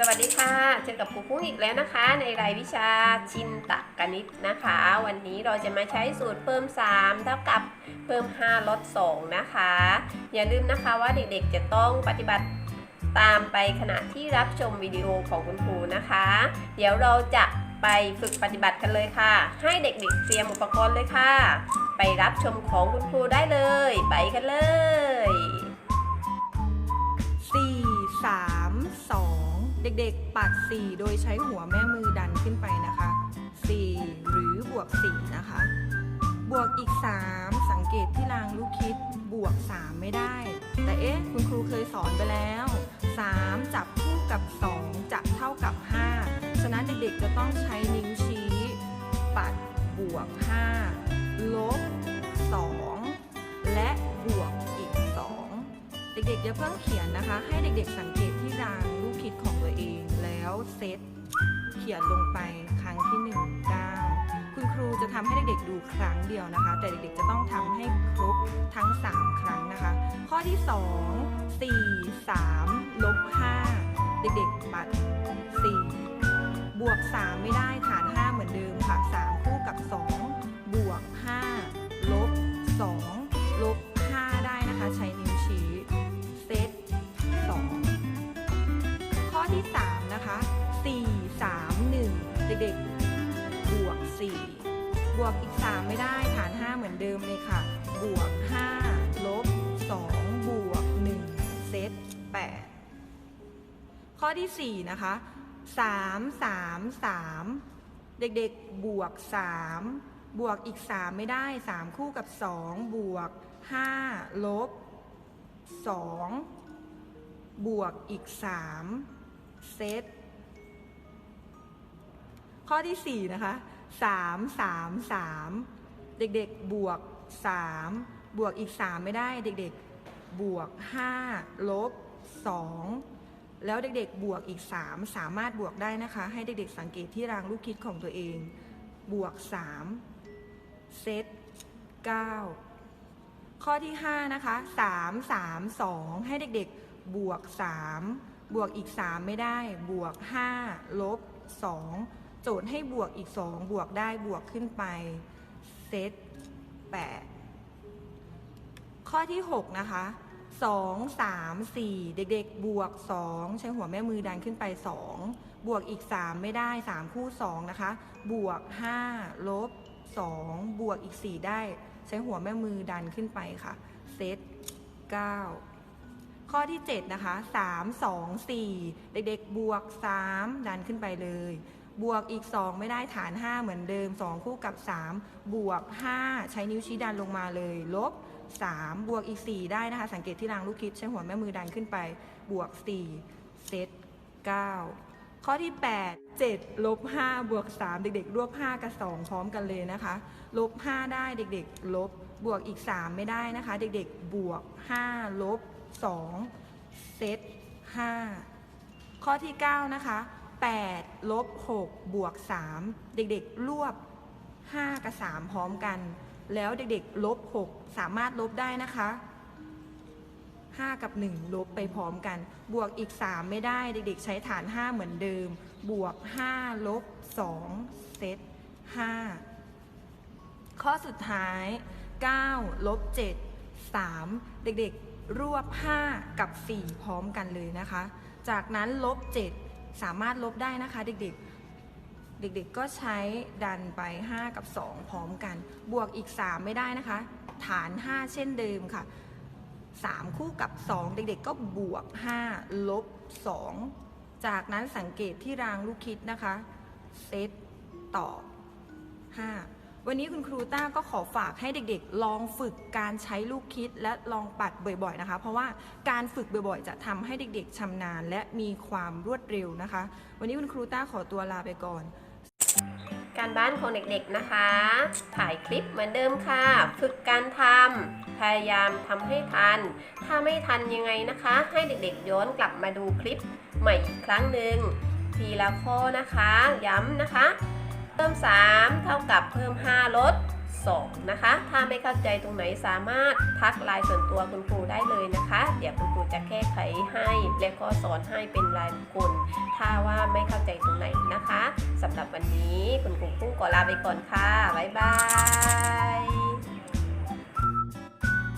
สวัสดีค่ะ เจอกับครูพุ่งอีกแล้วนะคะ ในรายวิชาชินตกนิตนะคะ วันนี้เราจะมาใช้สูตรเพิ่ม 3 เท่ากับเพิ่ม 5 ลด 2 นะคะ อย่าลืมนะคะว่าเด็กๆจะต้องปฏิบัติตามไปขณะที่รับชมวิดีโอของคุณครูนะคะ เดี๋ยวเราจะไปฝึกปฏิบัติกันเลยค่ะ ให้เด็กๆเตรียมอุปกรณ์เลยค่ะ ไปรับชมของคุณครูได้เลย ไปกันเลย เด็กๆ ปัด 4 โดยใช้หัวแม่มือดันขึ้นไปนะคะ 4 หรือบวก 4 นะคะ บวกอีก 3 สังเกตที่รางลูกคิดบวก 3 ไม่ได้ แต่เอ๊ะ คุณครูเคยสอนไปแล้ว 3 จับคู่กับ 2 จะเท่ากับ 5 ฉะนั้นเด็กๆ จะต้องใช้นิ้วชี้ ปัดบวก 5 ลบ เด็กๆอย่าเพิ่งเขียนนะคะ ให้เด็กๆสังเกตที่รางลูกคิดของตัวเอง แล้วเซตเขียนลงไปครั้งที่1 9คุณครูจะทำให้เด็กๆดูครั้งเดียวนะคะ แต่เด็กๆจะต้องทำให้ครบทั้ง 3 ครั้งนะคะ ข้อที่ 2 4 3ลบ5เด็กๆปัด4บวก 3 ไม่ได้ เด็กบวก 4 บวกอีก 3 ไม่ได้ฐาน 5 เหมือนเดิมเลยค่ะ บวก 5 ลบ 2 บวก 1 เซต 8 ข้อที่ 4 นะคะ 3 3 3 เด็กๆ บวก 3 บวกอีก 3 ไม่ได้ 3 คู่กับ 2 บวก 5 ลบ 2 บวกอีก 3 เซต ข้อที่ 4 นะคะ3 3 3เด็กๆบวก3บวกอีก3ไม่ได้เด็กๆบวก5ลบ2แล้วเด็กๆบวกอีก3สามารถบวกได้นะคะ ให้เด็กๆสังเกตที่รางลูกคิดของตัวเอง บวก3เซต9ข้อที่5นะคะ3 3 2ให้เด็กๆบวก3บวกอีก3ไม่ได้ บวก5ลบ2 โจทย์ให้บวกอีก 2 บวกได้บวกขึ้นไปเซต8ข้อที่ 6 นะคะ 2 3 4 เด็กๆ บวก 2 ใช้หัวแม่มือดันขึ้นไป 2 บวกอีก 3 ไม่ได้ 3 คู่ 2 นะคะ บวก 5 ลบ 2 บวกอีก 4 ได้ ใช้หัวแม่มือดันขึ้นไปค่ะ เซต9 ข้อที่ 7 นะคะ 3 2 4 เด็กๆ บวก 3 ดันขึ้นไปเลย บวกอีก 2 ไม่ได้ฐาน 5 เหมือนเดิม 2 คู่กับ 3 บวก 5 ใช้นิ้วชี้ดันลงมาเลย ลบ 3 บวกอีก 4 ได้นะคะ สังเกตที่รางลูกคิดใช้หัวแม่มือดันขึ้นไป บวก 4 เซต 9 ข้อที่ 8 7 ลบ 5 บวก 3 เด็กๆ รวบ 5 กับ 2 พร้อมกันเลยนะคะ ลบ 5 ได้เด็กๆ ลบ บวกอีก 3 ไม่ได้นะคะ เด็กๆ บวก 5 ลบ 2 เซต 5 ข้อที่ 9 นะคะ 8ลบ6บวก3เด็กๆ รวบ 5 กับ 3 พร้อมกัน แล้วเด็กๆ ลบ 6 สามารถลบได้นะคะ 5 กับ 1 ลบไปพร้อมกัน บวกอีก 3 ไม่ได้เด็กๆ ใช้ฐาน 5 เหมือนเดิม บวก 5 ลบ 2 เซต 5 ข้อสุดท้าย 9 ลบ 7 3 เด็กๆ รวบ 5 กับ 4 พร้อมกันเลยนะคะ จากนั้นลบ 7 สามารถลบได้นะคะเด็กๆ เด็กๆก็ใช้ดันไป 5 กับ 2 พร้อมกัน บวกอีก 3 ไม่ได้นะคะ ฐาน 5 เช่นเดิมค่ะ 3 คู่กับ 2 เด็กๆ ก็บวก 5 ลบ 2 จากนั้นสังเกตที่รางลูกคิดนะคะ เซตต่อ 5 วันนี้คุณครูต้าก็ขอฝากให้เด็กๆ ลองฝึกการใช้ลูกคิดและลองปัดบ่อยๆนะคะ เพราะว่าการฝึกบ่อยๆ จะทำให้เด็กๆชำนาญและมีความรวดเร็วนะคะ วันนี้คุณครูต้าขอตัวลาไปก่อน การบ้านของเด็กๆนะคะ ถ่ายคลิปเหมือนเดิมค่ะ ฝึกการทำพยายามทำให้ทัน ถ้าไม่ทันยังไงนะคะ ให้เด็กๆย้อนกลับมาดูคลิปใหม่อีกครั้งหนึ่งทีละข้อนะคะ ย้ำนะคะ เพิ่ม 3 เท่ากับเพิ่ม 5 ลด 2 นะคะ ถ้าไม่เข้าใจตรงไหนสามารถทักไลน์ส่วนตัวคุณครูได้เลยนะคะ เดี๋ยวคุณครูจะแก้ไขให้ และก็สอนให้เป็นรายบุคคล ถ้าว่าไม่เข้าใจตรงไหนนะคะสำหรับวันนี้คุณครูกุ้งขอลาไปก่อนค่ะ บ๊ายบาย